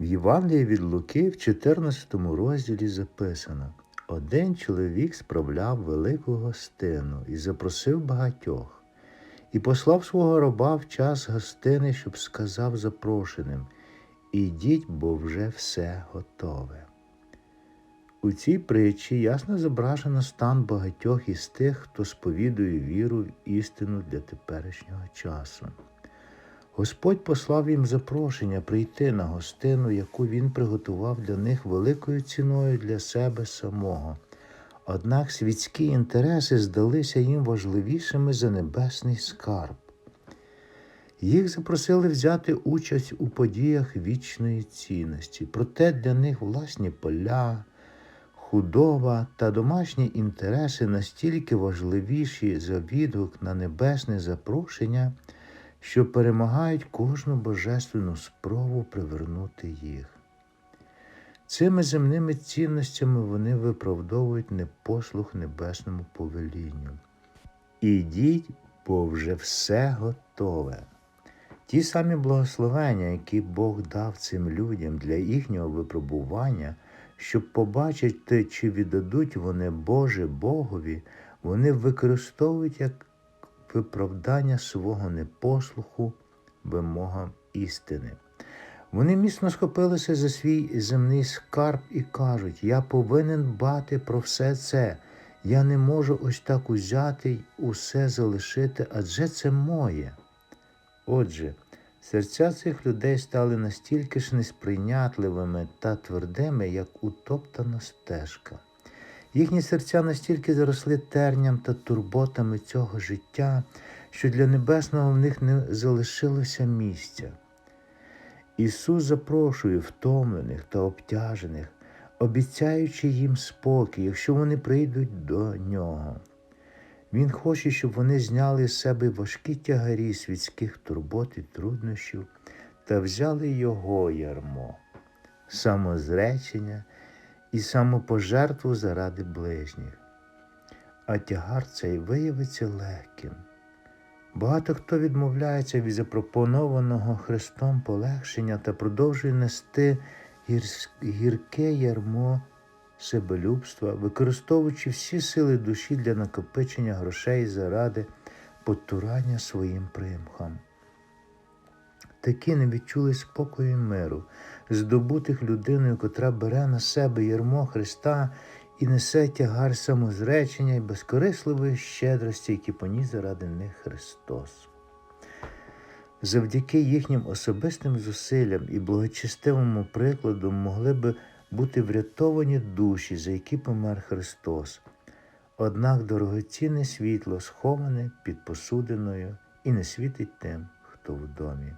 В Євангелії від Луки в 14 розділі записано: один чоловік справляв велику гостину і запросив багатьох, і послав свого раба в час гостини, щоб сказав запрошеним: Ідіть, бо вже все готове. У цій притчі ясно зображено стан багатьох із тих, хто сповідує віру в істину для теперішнього часу. Господь послав їм запрошення прийти на гостину, яку він приготував для них великою ціною для себе самого. Однак світські інтереси здалися їм важливішими за небесний скарб. Їх запросили взяти участь у подіях вічної цінності, проте для них власні поля, худоба та домашні інтереси настільки важливіші за відгук на небесне запрошення, що перемагають кожну божественну спробу привернути їх. Цими земними цінностями вони виправдовують непослух небесному повелінню. Ідіть, бо вже все готове. Ті самі благословення, які Бог дав цим людям для їхнього випробування, щоб побачити, чи віддадуть вони Боже Богові, вони використовують як виправдання свого непослуху вимогам істини. Вони міцно схопилися за свій земний скарб і кажуть: Я повинен дбати про все це. Я не можу ось так узяти й усе залишити, адже це моє. Отже, серця цих людей стали настільки ж несприйнятливими та твердими, як утоптана стежка. Їхні серця настільки заросли терням та турботами цього життя, що для небесного в них не залишилося місця. Ісус запрошує втомлених та обтяжених, обіцяючи їм спокій, якщо вони прийдуть до Нього. Він хоче, щоб вони зняли з себе важкі тягарі світських турбот і труднощів та взяли Його ярмо, самозречення і самопожертву заради ближніх. А тягар цей виявиться легким. Багато хто відмовляється від запропонованого Христом полегшення та продовжує нести гір- гірке ярмо себелюбства, використовуючи всі сили душі для накопичення грошей заради потурання своїм примхам. Такі не відчули спокою і миру, здобутих людиною, котра бере на себе ярмо Христа і несе тягар самозречення і безкорисливої щедрості, які поніс заради них Христос. Завдяки їхнім особистим зусиллям і благочестивому прикладу могли би бути врятовані душі, за які помер Христос. Однак дорогоцінне світло сховане під посудиною і не світить тим, хто в домі.